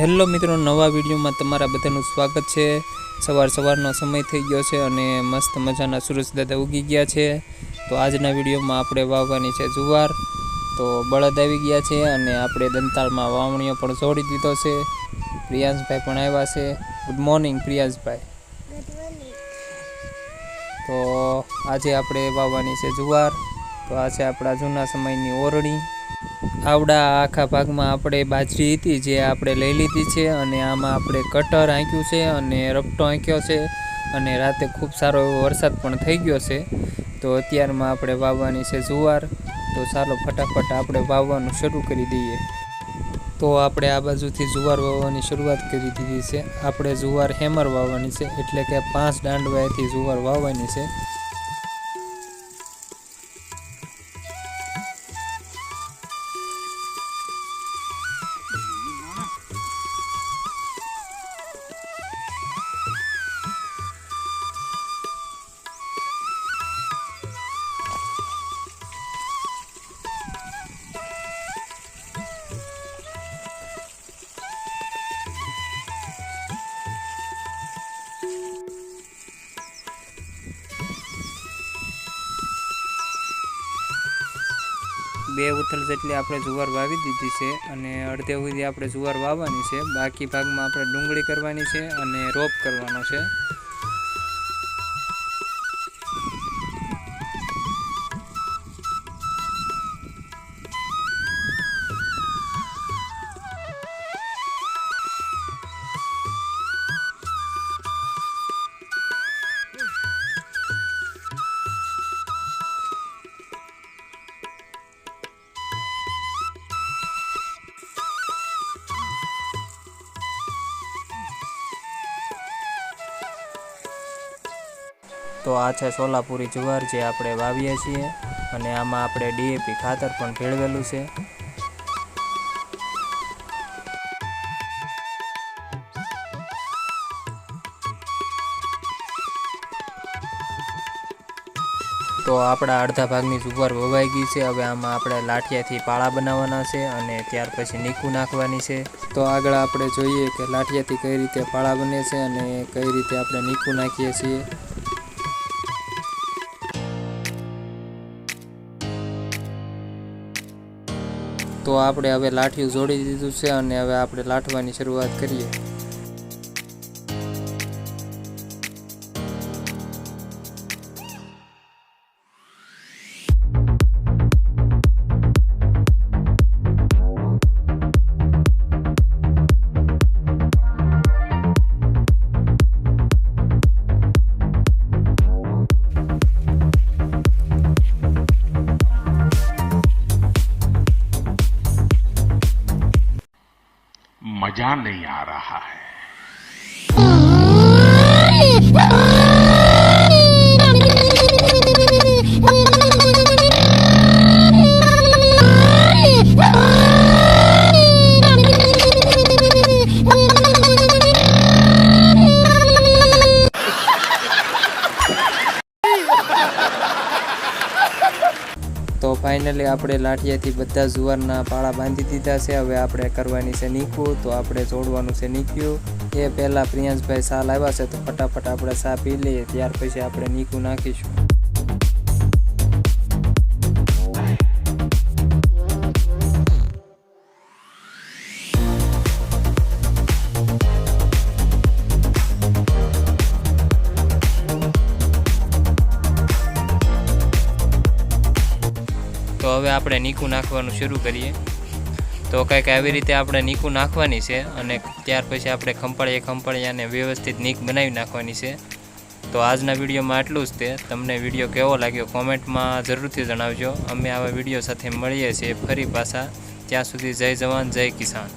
Hello મિત્રો નવા વિડીયોમાં તમારા બધાનું સ્વાગત છે. સવાર સવારનો સમય થઈ ગયો છે અને મસ્ત મજાના સુરજ દાદા ઉગી ગયા છે. તો આજના વિડીયોમાં આપણે વાવવાની છે જુવાર. તો બળદ આવી ગયા છે અને આપણે દંતાળમાં વાવણીઓ પણ જોડી દીધો છે. પ્રિયાંશભાઈ પણ આવ્યા છે. ગુડ મોર્નિંગ પ્રિયાંશભાઈ. તો આજે આપણે વાવવાની છે જુવાર. તો આ છે આપણા જૂના સમયની ઓરણી આવડા આખા ભાગમાં આપણે બાજરી હતી જે આપણે લઈ લીધી છે અને આમાં આપણે કટર આંક્યું છે અને રપટો આંક્યો છે અને રાતે ખૂબ સારો એવો વરસાદ પણ થઈ ગયો છે. તો અત્યારમાં આપણે વાવવાની છે જુવાર. તો ચાલો ફટાફટ આપણે વાવવાનું શરૂ કરી દઈએ. તો આપણે આ બાજુથી જુવાર વાવવાની શરૂઆત કરી દીધી છે. આપણે જુવાર હેમર વાવવાની છે એટલે કે પાંચ દાંડવાએથી જુવાર વાવવાની છે. બે ઉથલ જેટલી આપણે જુવાર વાવી દીધી છે અને અડધે સુધી આપણે જુવાર વાવવાની છે. બાકી ભાગમાં આપણે ડુંગળી કરવાની છે અને રોપ કરવાનો છે. તો આ છે સોલાપુરી જુવાર જે આપણે વાવીએ છીએ અને આમાં આપણે ડીએપી ખાતર પણ ભેળવેલું છે. તો આપણા અડધા ભાગની જુવાર વવાઈ ગઈ છે. હવે આમાં આપણે લાઠિયાથી પાળા બનાવવાના છે અને ત્યાર પછી નીકું નાખવાની છે. તો આગળ આપણે જોઈએ કે લાઠિયાથી કઈ રીતે પાળા બને છે અને કઈ રીતે આપણે નીકું નાખીએ છીએ. તો આપણે હવે લાઠિયું જોડી દીધું છે અને હવે આપણે લાઠવાની શરૂઆત કરીએ. मजा नहीं आ रहा है ફાઇનલી આપણે લાઠિયાથી બધા જુવારના પાળા બાંધી દીધા છે. હવે આપણે કરવાની છે નીકું તો આપણે જોડવાનું છે નીક્યું એ પહેલાં પ્રિયાંશભાઈ સા લાવ્યા છે તો ફટાફટ આપણે સા પી લઈએ. ત્યાર પછી આપણે નીકું નાખીશું. તો હવે આપણે નીકું નાખવાનું શરૂ કરીએ. તો કંઈક આવી રીતે આપણે નીકું નાખવાની છે અને ત્યાર પછી આપણે ખંપાળીએ ખંપાળીયાને વ્યવસ્થિત નીક બનાવી નાખવાની છે. તો આજના વિડીયોમાં આટલું જ તે. તમને વીડિયો કેવો લાગ્યો કોમેન્ટમાં જરૂરથી જણાવજો. અમે આવા વીડિયો સાથે મળીએ છીએ ફરી પાછા. ત્યાં સુધી જય જવાન, જય કિસાન.